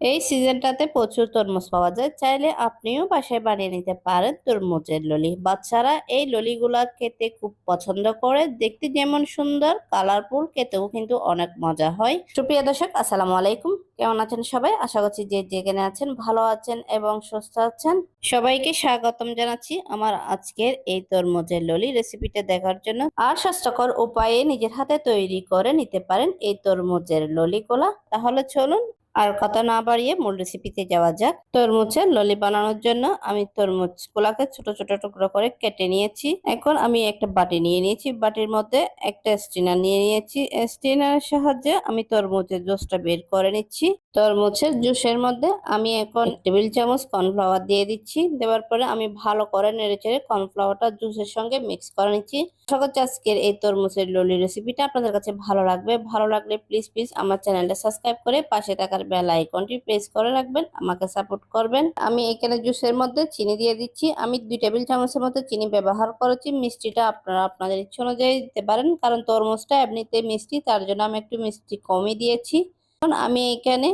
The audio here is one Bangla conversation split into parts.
এই সিজনটাতে প্রচুর তরমুজ পাওয়া যায়। চাইলে আপনিও বাসায় বানিয়ে নিতে পারেন তরমুজের ললি। বাচ্চারা এই ললিগুলা খেতে খুব পছন্দ করে। দেখতে যেমন সুন্দর, কালারফুল, খেতেও কিন্তু অনেক মজা হয়। সুপ্রিয় দর্শক, আসসালামু আলাইকুম। কেমন আছেন সবাই? আশা করছি যে যেখানে আছেন ভালো আছেন এবং সুস্থ আছেন। সবাইকে স্বাগতম জানাচ্ছি আমার আজকের এই তরমুজের ললি রেসিপিটা দেখার জন্য। আর স্বাস্থ্যকর উপায়ে নিজের হাতে তৈরি করে নিতে পারেন এই তরমুজের ললিগুলা। তাহলে চলুন আর কথা না বাড়িয়ে মূল রেসিপিতে যাওয়া যাক। তরমুজের ললি বানানোর জন্য আমি তরমুজ গুলাকে ছোট ছোট টুকরো করে কেটে নিয়েছি। এখন আমি একটা বাটি নিয়ে নিয়েছি। বাটির মধ্যে একটা স্টিনার নিয়ে নিয়েছি। স্টিনারের সাহায্যে আমি তরমুজের জুসটা বের করে নিচ্ছি। তরমুজের জুসের মধ্যে আমি এখন টেবিল চামচ কর্নফ্লাওয়ার দিয়ে দিচ্ছি। দেওয়ার পরে আমি ভালো করে নেড়ে চেড়ে কর্নফ্লাওয়ারটা জুসের সঙ্গে মিক্স করে নিচ্ছি। আশা করছি আজকের এই তরমুজের ললি রেসিপিটা আপনাদের কাছে ভালো লাগবে। ভালো লাগলে প্লিজ প্লিজ আমার চ্যানেলটা সাবস্ক্রাইব করে পাশে থাকার বেল আইকনটি প্রেস করে রাখবেন, আমাকে সাপোর্ট করবেন। আমি এখানে জুসের মধ্যে চিনি দিয়ে দিচ্ছি। আমি দুই টেবিল চামচের মতো চিনি ব্যবহার করেছি। মিষ্টিটা আপনারা আপনাদের ইচ্ছে অনুযায়ী দিতে পারেন, কারণ তরমুজটা এমনিতে মিষ্টি, তার জন্য আমি একটু মিষ্টি কমই দিয়েছি। এখন আমি এখানে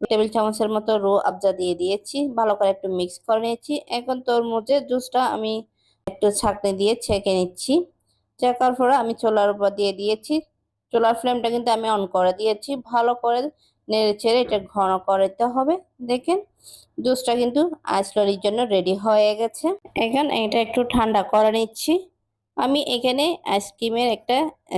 টেবিল চামচের মতো রো আবজা দিয়ে দিয়েছি। ভালো করে একটু মিক্স করে নিয়েছি। এখন তরমুজের জুসটা আমি একটু ছাকনি দিয়ে ছেঁকে নিচ্ছি। চেকার পরে আমি চোলার উপর দিয়ে দিয়েছি। চোলার ফ্লেমটা কিন্তু আমি অন করে দিয়েছি। ভালো করে নেড়ে ছেড়ে এটা ঘন করতে হবে। দেখেন জুসটা কিন্তু আইসলরির জন্য রেডি হয়ে গেছে। এখন এটা একটু ঠান্ডা করে নিচ্ছি। আমি এখানে আইসক্রিমের একটা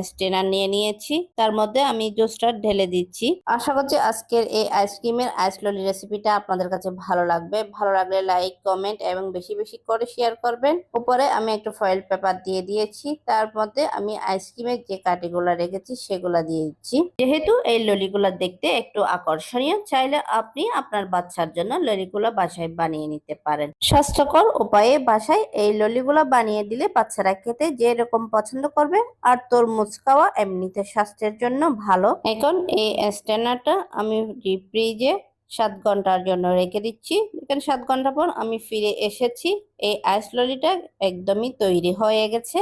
স্টেনার নিয়ে নিয়েছি। তার মধ্যে আমি জুসটা ঢেলে দিচ্ছি। আশা করছি আজকের এই আইসক্রিমের আইসললি রেসিপিটা আপনাদের কাছে ভালো লাগবে। ভালো লাগলে লাইক কমেন্ট এবং বেশি বেশি করে শেয়ার করবেন। উপরে আমি একটু ফয়েল পেপার দিয়ে দিয়েছি। তার মধ্যে আমি আইসক্রিমের যে কাটিগুলো রেখেছি সেগুলা দিয়ে দিচ্ছি। যেহেতু এই ললিগুলা দেখতে একটু আকর্ষণীয়, চাইলে আপনি আপনার বাচ্চার জন্য ললিগুলো বাসায় বানিয়ে নিতে পারেন। স্বাস্থ্যকর উপায়ে বাসায় এই ললিগুলো বানিয়ে দিলে বাচ্চারা খেতে যেরকম পছন্দ করবে, আর তরমুজ খাওয়া এমনিতে স্বাস্থ্যের জন্য ভালো। এখন এই স্ট্যান্ডারটা আমি ফ্রিজে সাত ঘণ্টার জন্য রেখে দিচ্ছি। এখানে সাত ঘণ্টা পর আমি ফিরে এসেছি। এই আইস ললিটা একদমই তৈরি হয়ে গেছে।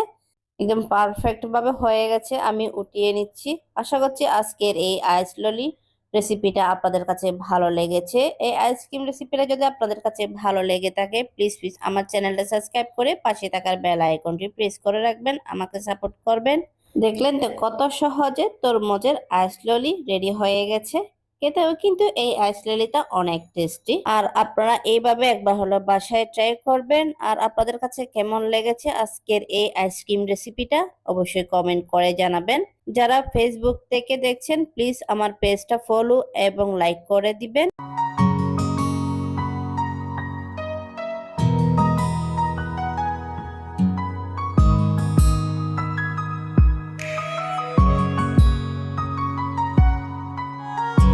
একদম পারফেক্ট ভাবে হয়ে গেছে, আমি উঠিয়ে নিচ্ছি। আশা করছি আজকের এই আইস ললি রেসিপিটা আপনাদের কাছে ভালো লেগেছে। এই আইসক্রিম রেসিপিটা যদি আপনাদের কাছে ভালো লেগে থাকে প্লিজ প্লিজ আমার চ্যানেলটা সাবস্ক্রাইব করে পাশে থাকার বেল আইকনটি প্রেস করে রাখবেন, আমাকে সাপোর্ট করবেন। দেখলেন তো কত সহজে তরমুজের আইসললি রেডি হয়ে গেছে। খেতেও কিন্তু এই আইসললিটা অনেক টেস্টি। আর আপনারা এইভাবে একবার হলো বাসায় ট্রাই করবেন। আর আপনাদের কাছে কেমন লেগেছে আজকের এই আইসক্রিম রেসিপিটা অবশ্যই কমেন্ট করে জানাবেন। যারা ফেসবুক থেকে দেখছেন প্লিজ আমার পেজটা ফলো এবং লাইক করে দিবেন।